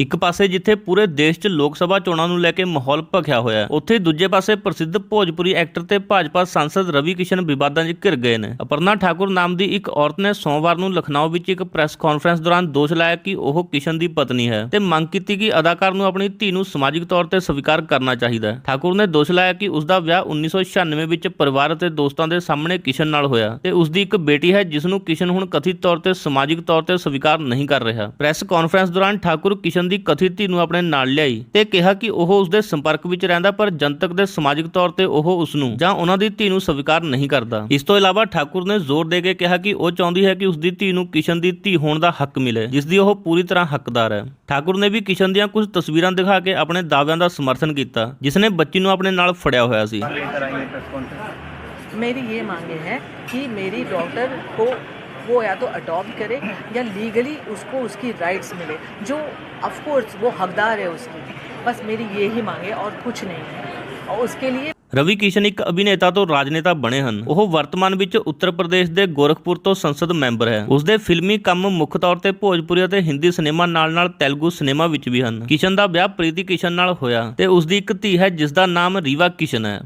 ਇੱਕ ਪਾਸੇ ਜਿੱਥੇ ਪੂਰੇ ਦੇਸ਼ 'ਚ ਲੋਕ ਸਭਾ ਚੋਣਾਂ ਨੂੰ ਲੈ ਕੇ ਮਾਹੌਲ ਭਖਿਆ ਹੋਇਆ ਉੱਥੇ ਦੂਜੇ ਪਾਸੇ ਪ੍ਰਸਿੱਧ ਭੋਜਪੁਰੀ ਐਕਟਰ ਤੇ ਭਾਜਪਾ ਸੰਸਦ ਰਵੀ ਕਿਸ਼ਨ ਵਿਵਾਦਾਂ 'ਚ ਘਿਰ ਗਏ ਨੇ। ਅਪਰਨਾ ਠਾਕੁਰ ਨਾਮ ਦੀ ਇੱਕ ਔਰਤ ਨੇ ਸੋਮਵਾਰ ਨੂੰ ਲਖਨਊ ਵਿੱਚ ਇੱਕ ਪ੍ਰੈਸ ਕਾਨਫਰੰਸ ਦੌਰਾਨ ਦੋਸ਼ ਲਾਇਆ ਕਿ ਉਹ ਕਿਸ਼ਨ ਦੀ ਪਤਨੀ ਹੈ ਤੇ ਮੰਗ ਕੀਤੀ ਕਿ ਅਦਾਕਾਰ ਨੂੰ ਆਪਣੀ ਧੀ ਨੂੰ ਸਮਾਜਿਕ ਤੌਰ ਤੇ ਸਵੀਕਾਰ ਕਰਨਾ ਚਾਹੀਦਾ ਹੈ। ਠਾਕੁਰ ਨੇ ਦੋਸ਼ ਲਾਇਆ ਕਿ ਉਸ ਦਾ ਵਿਆਹ 1996 ਵਿੱਚ ਪਰਿਵਾਰ ਅਤੇ ਦੋਸਤਾਂ ਦੇ ਸਾਹਮਣੇ ਕਿਸ਼ਨ ਨਾਲ ਹੋਇਆ ਤੇ ਉਸ ਦੀ ਇੱਕ ਬੇਟੀ ਹੈ ਜਿਸ ਨੂੰ ਕਿਸ਼ਨ ਹੁਣ ਕਥਿਤ ਤੌਰ ਤੇ ਸਮਾਜਿਕ ਤੌਰ ਤੇ ਸਵੀਕਾਰ ਨਹੀਂ ਕਰ ਰਿਹਾ। ਪ੍ਰੈਸ ਕਾਨਫਰੰਸ ਦੌਰਾਨ ਠਾਕੁਰ ਕਿਸ਼ਨ ਦੀ ਕਥਿਤ ਧੀ ਨੂੰ ਆਪਣੇ ਨਾਲ ਲਿਆਈ ਤੇ ਕਿਹਾ ਕਿ ਉਹ ਉਸ ਦੇ ਸੰਪਰਕ ਵਿੱਚ ਰਹਿੰਦਾ ਪਰ ਜਨਤਕ ਦੇ ਸਮਾਜਿਕ ਤੌਰ ਤੇ ਉਹ ਉਸ ਨੂੰ ਜਾਂ ਉਹਨਾਂ ਦੀ ਧੀ ਨੂੰ ਸਵੀਕਾਰ ਨਹੀਂ ਕਰਦਾ ਇਸ ਤੋਂ ਇਲਾਵਾ ਠਾਕੁਰ ਨੇ ਜ਼ੋਰ ਦੇ ਕੇ ਕਿਹਾ ਕਿ ਉਹ ਚਾਹੁੰਦੀ ਹੈ ਕਿ ਉਸ ਦੀ ਧੀ ਨੂੰ ਕਿਸ਼ਨ ਦੀ ਧੀ ਹੋਣ ਦਾ ਹੱਕ ਮਿਲੇ ਜਿਸ ਦੀ ਉਹ ਪੂਰੀ ਤਰ੍ਹਾਂ ਹੱਕਦਾਰ ਹੈ ਠਾਕੁਰ ਨੇ ਵੀ ਕਿਸ਼ਨ ਦੀਆਂ ਕੁਝ ਤਸਵੀਰਾਂ ਦਿਖਾ ਕੇ ਆਪਣੇ ਦਾਅਵਿਆਂ ਦਾ ਸਮਰਥਨ ਕੀਤਾ ਜਿਸ ਨੇ ਬੱਚੀ ਨੂੰ ਆਪਣੇ ਨਾਲ ਫੜਿਆ ਹੋਇਆ ਸੀ लेकर आएंगे प्रेस कॉन्फ्रेंस मेरी ये मांगे हैं कि मेरी डॉटर को वो या तो अडॉप्ट करे या लीगली उसको उसकी राइट्स मिले जो ऑफ कोर्स वो हकदार है उसकी बस मेरी ये ही मांगे और कुछ नहीं है और उसके लिए ਰਵੀ ਕਿਸ਼ਨ ਇੱਕ ਅਭਿਨੇਤਾ ਤੋਂ ਰਾਜਨੇਤਾ ਬਣੇ ਹਨ ਉਹ ਵਰਤਮਾਨ ਵਿੱਚ ਉੱਤਰ ਪ੍ਰਦੇਸ਼ ਦੇ ਗੋਰਖਪੁਰ ਤੋਂ ਸੰਸਦ ਮੈਂਬਰ ਹੈ ਉਸ ਦੇ ਫਿਲਮੀ ਕੰਮ ਮੁੱਖ ਤੌਰ ਤੇ ਭੋਜਪੁਰੀ ਅਤੇ ਹਿੰਦੀ ਸਿਨੇਮਾ ਨਾਲ-ਨਾਲ ਤੇਲਗੂ ਸਿਨੇਮਾ ਵਿੱਚ ਵੀ ਹਨ ਕਿਸ਼ਨ ਦਾ ਵਿਆਹ ਪ੍ਰੀਤੀ ਕਿਸ਼ਨ ਨਾਲ ਹੋਇਆ ਤੇ ਉਸ ਦੀ ਇੱਕ ਧੀ ਹੈ ਜਿਸ ਦਾ ਨਾਮ ਰੀਵਾ ਕਿਸ਼ਨ ਹੈ